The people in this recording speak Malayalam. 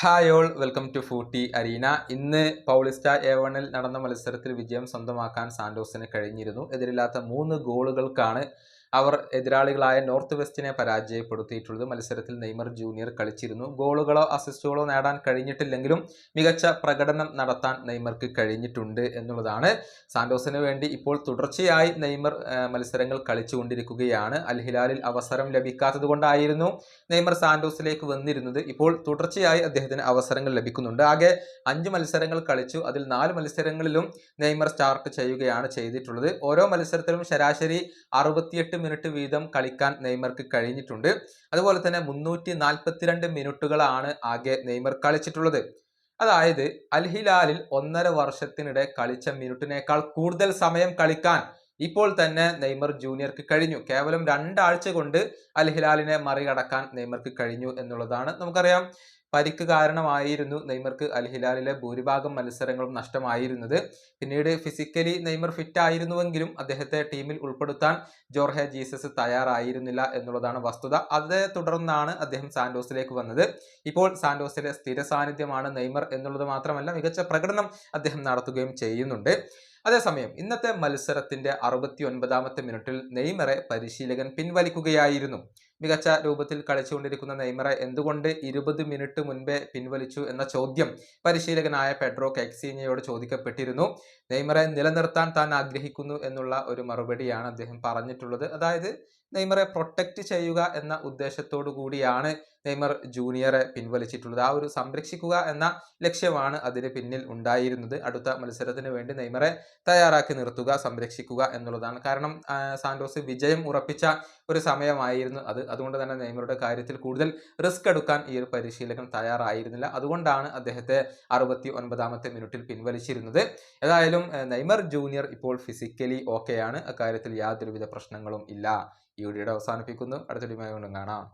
Hi all welcome to footy arena. ഇന്ന് പൗളിസ്റ്റ എ വണിൽ നടന്ന മത്സരത്തിൽ വിജയം സ്വന്തമാക്കാൻ സാന്റോസിന് കഴിഞ്ഞിരുന്നു. എതിരില്ലാത്ത മൂന്ന് ഗോളുകൾക്കാണ് അവർ എതിരാളികളായ നോർത്ത് വെസ്റ്റിനെ പരാജയപ്പെടുത്തിയിട്ടുള്ളത്. മത്സരത്തിൽ നെയ്മർ ജൂനിയർ കളിച്ചിരുന്നു. ഗോളുകളോ അസിസ്റ്റുകളോ നേടാൻ കഴിഞ്ഞിട്ടില്ലെങ്കിലും മികച്ച പ്രകടനം നടത്താൻ നെയ്മർക്ക് കഴിഞ്ഞിട്ടുണ്ട് എന്നുള്ളതാണ് സാന്റോസിന് വേണ്ടി. ഇപ്പോൾ തുടർച്ചയായി നെയ്മർ മത്സരങ്ങൾ കളിച്ചുകൊണ്ടിരിക്കുകയാണ്. അൽ ഹിലാലിൽ അവസരം ലഭിക്കാത്തത് കൊണ്ടായിരുന്നു നെയ്മർ സാന്റോസിലേക്ക് വന്നിരുന്നത്. ഇപ്പോൾ തുടർച്ചയായി അദ്ദേഹത്തിന് അവസരങ്ങൾ ലഭിക്കുന്നുണ്ട്. ആകെ അഞ്ച് മത്സരങ്ങൾ കളിച്ചു. അതിൽ നാല് മത്സരങ്ങളിലും നെയ്മർ സ്റ്റാർട്ട് ചെയ്യുകയാണ് ചെയ്തിട്ടുള്ളത്. ഓരോ മത്സരത്തിലും ശരാശരി അറുപത്തിയെട്ട് മിനിറ്റ് വീതം കളിക്കാൻ നെയ്മർക്ക് കഴിഞ്ഞിട്ടുണ്ട്. അതുപോലെ തന്നെ മുന്നൂറ്റി നാൽപ്പത്തിരണ്ട് മിനിറ്റുകളാണ് ആകെ നെയ്മർ കളിച്ചിട്ടുള്ളത്. അതായത് അൽഹിലാലിൽ ഒന്നര വർഷത്തിനിടെ കളിച്ച മിനിറ്റിനേക്കാൾ കൂടുതൽ സമയം കളിക്കാൻ ഇപ്പോൾ തന്നെ നെയ്മർ ജൂനിയർക്ക് കഴിഞ്ഞു. കേവലം രണ്ടാഴ്ച കൊണ്ട് അൽഹിലാലിനെ മറികടക്കാൻ നെയ്മർക്ക് കഴിഞ്ഞു എന്നുള്ളതാണ് നമുക്കറിയാം. പരിക്ക് കാരണമായിരുന്നു നെയ്മർക്ക് അൽ ഹിലാലിലെ ഭൂരിഭാഗം മത്സരങ്ങളും നഷ്ടമായിരുന്നത്. പിന്നീട് ഫിസിക്കലി നെയ്മർ ഫിറ്റ് ആയിരുന്നുവെങ്കിലും അദ്ദേഹത്തെ ടീമിൽ ഉൾപ്പെടുത്താൻ ജോർഹെ ജീസസ് തയ്യാറായിരുന്നില്ല എന്നുള്ളതാണ് വസ്തുത. അതേ തുടർന്നാണ് അദ്ദേഹം സാന്റോസിലേക്ക് വന്നത്. ഇപ്പോൾ സാന്റോസിലെ സ്ഥിര സാന്നിധ്യമാണ് നെയ്മർ എന്നുള്ളത് മാത്രമല്ല മികച്ച പ്രകടനം അദ്ദേഹം നടത്തുകയും ചെയ്യുന്നുണ്ട്. അതേസമയം ഇന്നത്തെ മത്സരത്തിന്റെ അറുപത്തി ഒൻപതാമത്തെ മിനിറ്റിൽ നെയ്മറെ പരിശീലകൻ പിൻവലിക്കുകയായിരുന്നു. മികച്ച രൂപത്തിൽ കളിച്ചുകൊണ്ടിരിക്കുന്ന നെയ്മറെ എന്തുകൊണ്ട് ഇരുപത് മിനിറ്റ് മുൻപേ പിൻവലിച്ചു എന്ന ചോദ്യം പരിശീലകനായ പെഡ്രോ കെക്സീനിയോട് ചോദിക്കപ്പെട്ടിരുന്നു. നെയ്മറെ നിലനിർത്താൻ താൻ ആഗ്രഹിക്കുന്നു എന്നുള്ള ഒരു മറുപടിയാണ് അദ്ദേഹം പറഞ്ഞിട്ടുള്ളത്. അതായത് നെയ്മറെ പ്രൊട്ടക്റ്റ് ചെയ്യുക എന്ന ഉദ്ദേശത്തോടു കൂടിയാണ് നെയ്മർ ജൂനിയറെ പിൻവലിച്ചിട്ടുള്ളത്. ആ ഒരു സംരക്ഷിക്കുക എന്ന ലക്ഷ്യമാണ് അതിന് പിന്നിൽ ഉണ്ടായിരുന്നത്. അടുത്ത മത്സരത്തിന് വേണ്ടി നെയ്മറെ തയ്യാറാക്കി നിർത്തുക സംരക്ഷിക്കുക എന്നുള്ളതാണ്. കാരണം സാന്റോസ് വിജയം ഉറപ്പിച്ച ഒരു സമയമായിരുന്നു അത്. അതുകൊണ്ട് തന്നെ നെയ്മറുടെ കാര്യത്തിൽ കൂടുതൽ റിസ്ക് എടുക്കാൻ ഈ ഒരു പരിശീലകൻ തയ്യാറായിരുന്നില്ല. അതുകൊണ്ടാണ് അദ്ദേഹത്തെ അറുപത്തി ഒൻപതാമത്തെ മിനിറ്റിൽ പിൻവലിച്ചിരുന്നത്. ഏതായാലും നെയ്മർ ജൂനിയർ ഇപ്പോൾ ഫിസിക്കലി ഓക്കെയാണ്. അക്കാര്യത്തിൽ യാതൊരുവിധ പ്രശ്നങ്ങളും ഇല്ല. ഈ വീഡിയോയുടെ അവസാനിപ്പിക്കുന്നു. അടുത്ത ടീമായി കാണാം.